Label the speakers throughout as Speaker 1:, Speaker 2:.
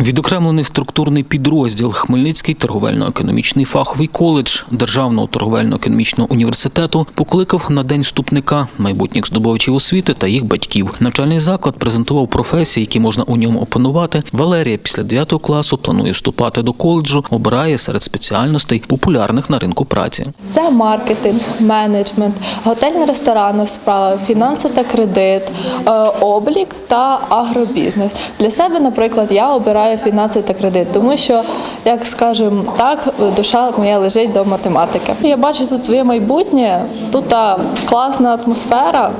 Speaker 1: Відокремлений структурний підрозділ Хмельницький торговельно-економічний фаховий коледж Державного торговельно-економічного університету покликав на день вступника майбутніх здобувачів освіти та їх батьків. Навчальний заклад презентував професії, які можна у ньому опанувати. Валерія після 9 класу планує вступати до коледжу, обирає серед спеціальностей популярних на ринку праці.
Speaker 2: Це маркетинг, менеджмент, готельна ресторанна справа, фінанси та кредит, е, облік та агробізнес. Для себе, наприклад, я обираю фінанси та кредит, тому що, як скажемо так, душа моя лежить до математики. Я бачу тут своє майбутнє, тут та класна атмосфера,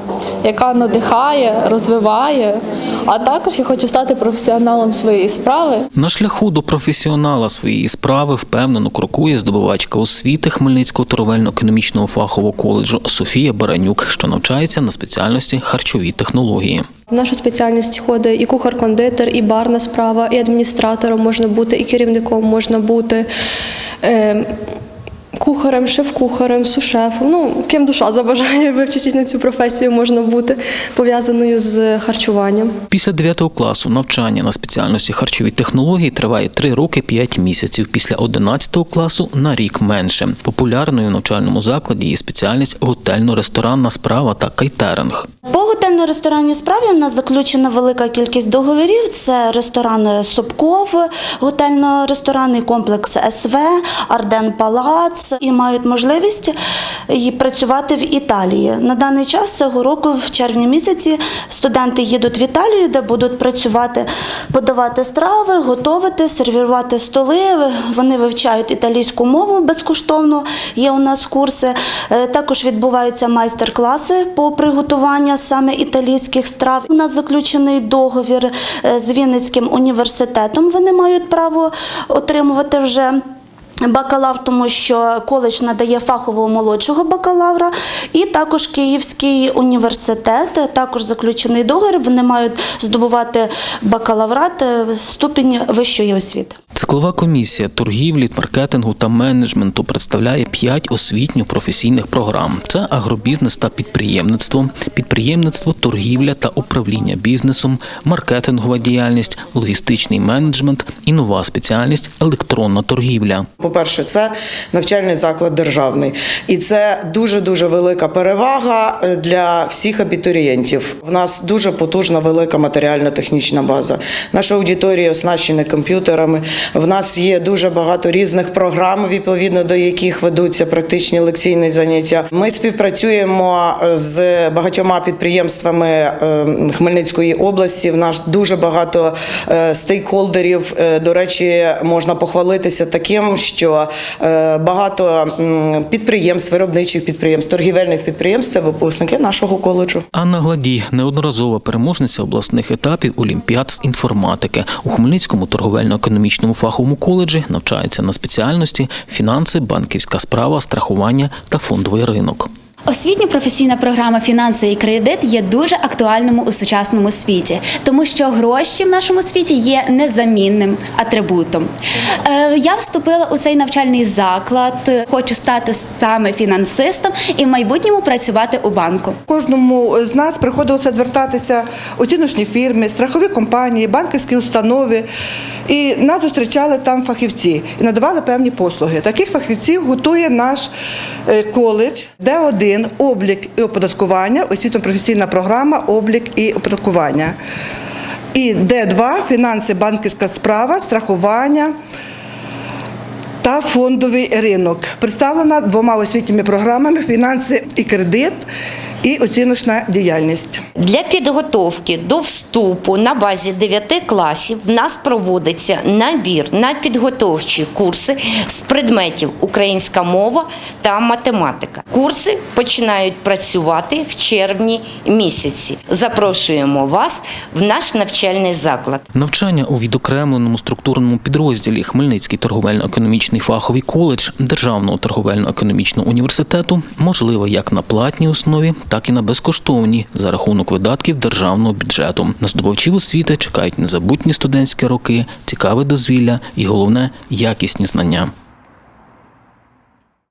Speaker 2: яка надихає, розвиває. А також я хочу стати професіоналом своєї справи.
Speaker 1: На шляху до професіонала своєї справи впевнено крокує здобувачка освіти Хмельницького торговельно-економічного фахового коледжу Софія Баранюк, що навчається на спеціальності харчові технології.
Speaker 3: В нашу спеціальність ходить і кухар-кондитер, і барна справа, і адміністратором можна бути, і керівником можна бути. Кухарем, шеф-кухарем, сушефом. Ну, ким душа забажає вивчитись на цю професію, можна бути пов'язаною з харчуванням.
Speaker 1: Після 9 класу навчання на спеціальності харчові технології триває 3 роки 5 місяців. Після 11 класу на рік менше. Популярною в навчальному закладі є спеціальність готельно-ресторанна справа та кайтеринг.
Speaker 4: По готельно-ресторанній справі в нас заключена велика кількість договорів. Це ресторан Собков, готельно-ресторанний комплекс СВ, Арден Палац і мають можливість працювати в Італії. На даний час цього року, в червні місяці, студенти їдуть в Італію, де будуть працювати, подавати страви, готувати, сервірувати столи. Вони вивчають італійську мову безкоштовно. Є у нас курси. Е, Також відбуваються майстер-класи по приготуванню саме італійських страв. У нас заключений договір е, з Вінницьким університетом. Вони мають право отримувати вже. Бакалавр, тому що коледж надає фахового молодшого бакалавра, і також Київський університет, також заключений договір. Вони мають здобувати бакалаврат, е, ступінь вищої освіти.
Speaker 1: Циклова комісія торгівлі, маркетингу та менеджменту представляє 5 освітньо-професійних програм: це агробізнес та підприємництво, підприємництво, торгівля та управління бізнесом, маркетингова діяльність, логістичний менеджмент і нова спеціальність електронна торгівля.
Speaker 5: По-перше, це навчальний заклад державний, і це дуже дуже велика перевага е, для всіх абітурієнтів. В нас дуже потужна велика матеріально-технічна база. Наша аудиторія оснащена комп'ютерами. В нас є дуже багато різних програм, відповідно до яких ведуться практичні лекційні заняття. Ми співпрацюємо е, з багатьма підприємствами е, Хмельницької області. В нас дуже багато стейкхолдерів. До речі, можна похвалитися таким, що е, багато підприємств, виробничих підприємств, торгівельних підприємств це випускники нашого коледжу.
Speaker 1: Анна Гладій неодноразова переможниця обласних етапів Олімпіад з інформатики. У Хмельницькому торговельно-економічному фаховому коледжі навчається на спеціальності фінанси, банківська справа, страхування та фондовий ринок.
Speaker 6: Освітня професійна програма Фінанси і кредит є дуже актуальним у сучасному світі, тому що гроші в нашому світі є незамінним атрибутом. Е, Я вступила у цей навчальний заклад, хочу стати саме фінансистом і в майбутньому працювати у банку.
Speaker 7: Кожному з нас приходилося звертатися оціночні фірми, страхові компанії, банківські установи. І нас зустрічали там фахівці і надавали певні послуги. Таких фахівців готує наш е, коледж, де один облік і оподаткування, освітньо-професійна програма, облік і оподаткування. І Д2 фінанси, банківська справа, страхування та фондовий ринок. Представлена двома освітніми програмами фінанси і кредит і оціночна діяльність.
Speaker 8: Для підготовки до вступу на базі 9 класів в нас проводиться набір на підготовчі курси з предметів українська мова та математика. Курси починають працювати в червні місяці. Запрошуємо вас в наш навчальний заклад.
Speaker 1: Навчання у відокремленому структурному підрозділі Хмельницький торговельно-економічний фаховий коледж Державного торговельно-економічного університету можливе як на платній основі, так і на безкоштовні за рахунок видатків державного бюджету. На здобувачів освіти чекають незабутні студентські роки, цікаве дозвілля і головне якісні знання.